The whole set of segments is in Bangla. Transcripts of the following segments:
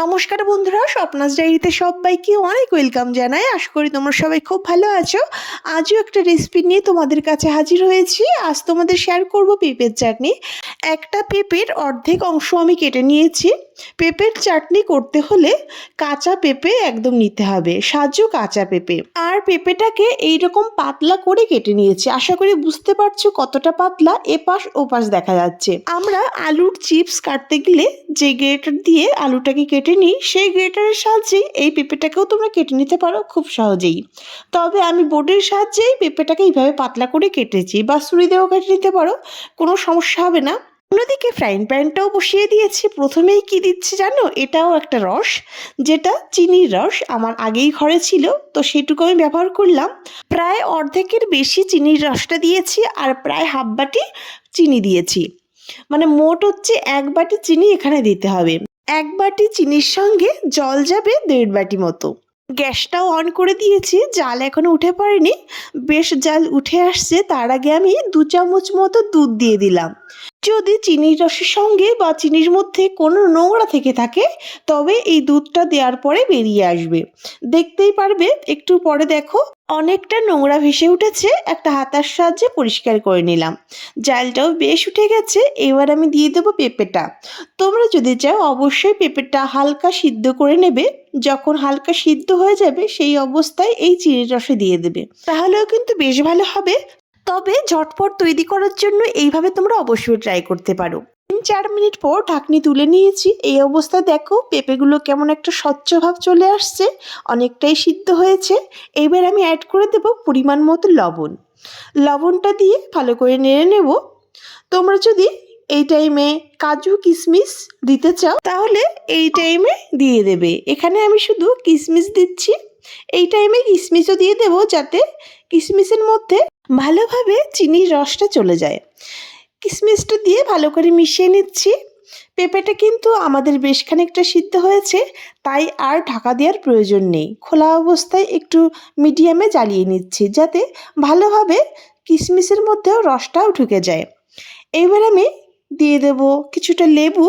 নমস্কার বন্ধুরা, স্বপ্নাস ডায়েরিতে সবাইকে অনেক ওয়েলকাম জানাই। আশা করি তোমরা সবাই খুব ভালো আছো। আজও একটা রেসিপি নিয়ে তোমাদের কাছে হাজির হয়েছি। আজ তোমাদের শেয়ার করব পেঁপের চাটনি। একটা পেঁপের অর্ধেক অংশ আমি কেটে নিয়েছি। পেঁপের চাটনি করতে হলে কাঁচা পেঁপে একদম নিতে হবে, সাজু কাঁচা পেঁপে। আর পেঁপেটাকে এইরকম পাতলা করে কেটে নিয়েছি, আশা করি বুঝতে পারছ কতটা পাতলা, এপাশ ওপাশ দেখা যাচ্ছে। আমরা আলুর চিপস কাটতে গেলে যে গ্রেটার দিয়ে আলুটাকে কেটে নিই, সেই গ্রেটারের সাহায্যে এই পেঁপেটাকেও তোমরা কেটে নিতে পারো খুব সহজেই। তবে আমি বোর্ডের সাহায্যেই পেঁপেটাকে এইভাবে পাতলা করে কেটেছি, বা ছুরি দিয়েও কেটে নিতে পারো, কোনো সমস্যা হবে না। অন্যদিকে ফ্রাইং প্যানটাও বসিয়ে দিয়েছি। প্রথমেই কি দিচ্ছি জানো? এটাও একটা রস, যেটা চিনির রস আমার আগেই ঘরে ছিল, তো সেটুকু আমি ব্যবহার করলাম। প্রায় অর্ধেকের বেশি চিনির রসটা দিয়েছি আর প্রায় হাফ বাটি চিনি দিয়েছি। মানে মোট হচ্ছে এক বাটি চিনি এখানে দিতে হবে। এক বাটি চিনির সঙ্গে জল যাবে দেড় বাটি মতো। গ্যাসটাও অন করে দিয়েছি, জাল এখনও উঠে পড়েনি। বেশ জাল উঠে আসছে, তার আগে আমি দু চামচ মতো দুধ দিয়ে দিলাম। যদি চিনির রসের সঙ্গে বা চিনির মধ্যে কোনো নোংরা থেকে থাকে, তবে এই দুধটা দেওয়ার পরে বেরিয়ে আসবে। দেখতেই পারবে, একটু পরে দেখো। অনেকটা নোংরা ভেসে উঠেছে, একটা হাতার সাহায্যে পরিষ্কার করে নিলাম। জালটাও বেশ উঠে গেছে, এবার আমি দিয়ে দেবো পেঁপেটা। তোমরা যদি চাও, অবশ্যই পেঁপেটা হালকা সিদ্ধ করে নেবে। যখন হালকা সিদ্ধ হয়ে যাবে, সেই অবস্থায় এই চিনির রসে দিয়ে দেবে। তাহলেও কিন্তু বেশ ভালো হবে। তবে ঝটপট তৈরি করার জন্য এইভাবে তোমরা অবশ্যই ট্রাই করতে পারো। চার মিনিট পর ঢাকনি তুলে নিয়েছি। এই অবস্থায় দেখো পেঁপেগুলো কেমন একটা স্বচ্ছ ভাব চলে আসছে, অনেকটাই সিদ্ধ হয়েছে। এবার আমি অ্যাড করে দেব পরিমাণ মতো লবণ। লবণটা দিয়ে ভালো করে নেড়ে নেব। তোমরা যদি এই টাইমে কাজু কিশমিশ দিতে চাও, তাহলে এই টাইমে দিয়ে দেবে। এখানে আমি শুধু কিশমিশ দিচ্ছি। এই টাইমে কিশমিশও দিয়ে দেবো যাতে কিশমিশের মধ্যে ভালোভাবে চিনির রসটা চলে যায়। কিশমিশটা দিয়ে ভালো করে মিশিয়ে নিচ্ছি। পেঁপেটা কিন্তু আমাদের বেশ খানিকটা সিদ্ধ হয়েছে, তাই আর ঢাকা দেওয়ার প্রয়োজন নেই। খোলা অবস্থায় একটু মিডিয়ামে জ্বালিয়ে নিচ্ছি, যাতে ভালোভাবে কিশমিশের মধ্যেও রসটাও ঢুকে যায়। এবার আমি দিয়ে দেব কিছুটা লেবু,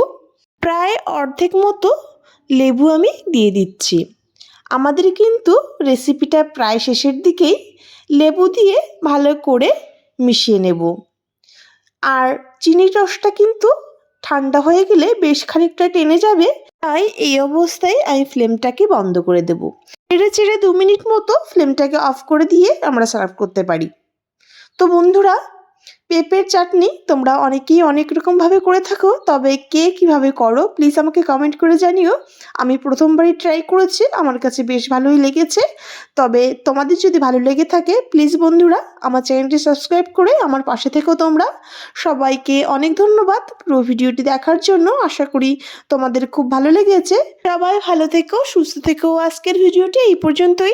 প্রায় অর্ধেক মতো লেবু আমি দিয়ে দিচ্ছি। আমাদের কিন্তু রেসিপিটা প্রায় শেষের দিকেই লেবু দিয়ে ভালো করে মিশিয়ে নেব। আর চিনির রসটা কিন্তু ঠান্ডা হয়ে গেলে বেশ খানিকটা টেনে যাবে। তাই এই অবস্থায় আমি ফ্লেমটাকে বন্ধ করে দেব। চেড়ে চেড়ে দু মিনিট মতো ফ্লেমটাকে অফ করে দিয়ে আমরা সার্ভ করতে পারি। তো বন্ধুরা পেঁপের চাটনি তোমরা অনেকেই অনেক রকমভাবে করে থাকো, তবে কে কীভাবে করো প্লিজ আমাকে কমেন্ট করে জানিও। আমি প্রথমবারই ট্রাই করেছি, আমার কাছে বেশ ভালোই লেগেছে। তবে তোমাদের যদি ভালো লেগে থাকে প্লিজ বন্ধুরা, আমার চ্যানেলটি সাবস্ক্রাইব করে আমার পাশে থেকেও তোমরা। সবাইকে অনেক ধন্যবাদ পুরো ভিডিওটি দেখার জন্য, আশা করি তোমাদের খুব ভালো লেগেছে। সবাই ভালো থেকো, সুস্থ থেকো। আজকের ভিডিওটি এই পর্যন্তই।